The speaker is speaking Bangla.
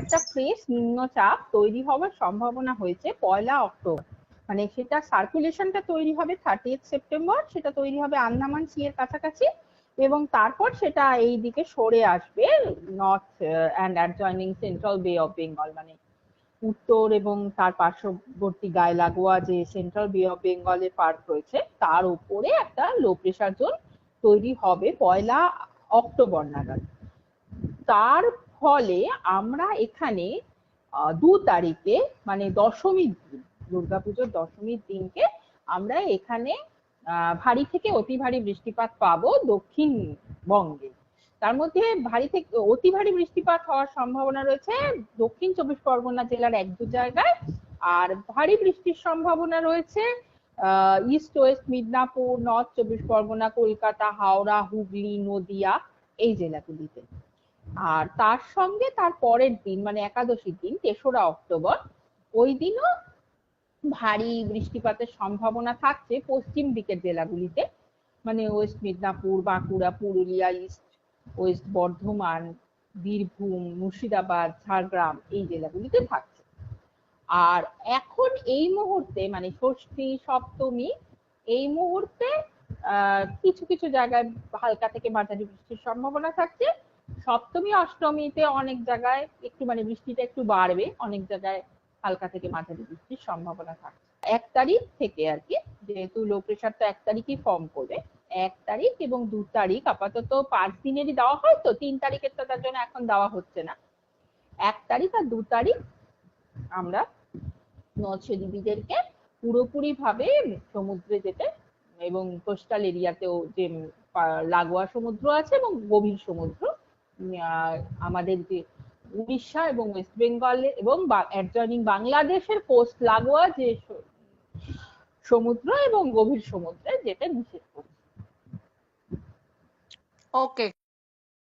একটা ফ্রেশ নিম্নচাপ তৈরি হওয়ার সম্ভাবনা হয়েছে পয়লা অক্টোবর। মানে সেটা সার্কুলেশনটা তৈরি হবে থার্টি সেপ্টেম্বর সেটা তৈরি হবে আন্দামান সি এর কাছাকাছি, এবং তারপর সেটা এই দিকে সরে আসবে north and adjoining central Bay of Bengal মানে উত্তর এবং তার পার্শ্ববর্তী গায়ে লাগোয়া যে সেন্ট্রাল বে অফ বেঙ্গলের পার্ক রয়েছে, তার উপরে একটা লো প্রেশার জোন তৈরি হবে পয়লা অক্টোবর নাগাদ। তার ফলে আমরা এখানে দু তারিখে মানে দশমীর দিন, দুর্গাপুজোর দশমীর দিনকে আমরা এখানে ভারী থেকে অতি ভারী বৃষ্টিপাত পাবো দক্ষিণবঙ্গে। তার মধ্যে ভারী থেকে, অতি ভারী বৃষ্টিপাত হওয়ার সম্ভাবনা রয়েছে দক্ষিণ চব্বিশ পরগনা জেলার এক দু জায়গায়। আর ভারী বৃষ্টির সম্ভাবনা রয়েছে ইস্ট ওয়েস্ট মিদনাপুর, নর্থ চব্বিশ পরগনা, কলকাতা, হাওড়া, হুগলি, নদিয়া এই জেলাগুলিতে। আর তার সঙ্গে তার পরের দিন মানে একাদশীর দিন, তেসরা অক্টোবর, ওই দিনও ভারী বৃষ্টিপাতের সম্ভাবনা থাকছে পশ্চিম দিকের জেলাগুলিতে। মানে West Midnapore, Bankura, Purulia, East, West Bardhaman, Birbhum, Murshidabad, Jhargram এই জেলাগুলিতে থাকছে। আর এখন এই মুহূর্তে মানে ষষ্ঠী, সপ্তমী, এই মুহূর্তে কিছু কিছু জায়গায় হালকা থেকে মাঝারি বৃষ্টির সম্ভাবনা থাকছে। সপ্তমী, অষ্টমীতে অনেক জায়গায় একটু মানে বৃষ্টিটা একটু বাড়বে, অনেক জায়গায় হালকা থেকে মাঝারি বৃষ্টির সম্ভাবনা থাকছে এক তারিখ থেকে আর কি, যেহেতু লো প্রেশারটা এক তারিখই ফর্ম করবে, এক তারিখ এবং দু তারিখ আপাতত পাঁচ দিনেরই দেওয়া হয় তো, তিন তারিখের তো তার জন্য এখন দেওয়া হচ্ছে না। এক তারিখ আর দু তারিখ আমরা মৎস্যজীবীদেরকে পুরোপুরি ভাবে সমুদ্রে যেতে এবং কোস্টাল এরিয়াতেও যে লাগোয়া সমুদ্র আছে এবং গভীর সমুদ্র আমাদের যে উড়িষ্যা এবং ওয়েস্ট বেঙ্গলে এবং অ্যাডজয়নিং বাংলাদেশের কোস্ট লাগোয়া যে সমুদ্র এবং গভীর সমুদ্রে যেটা নিষেধ করছে। ওকে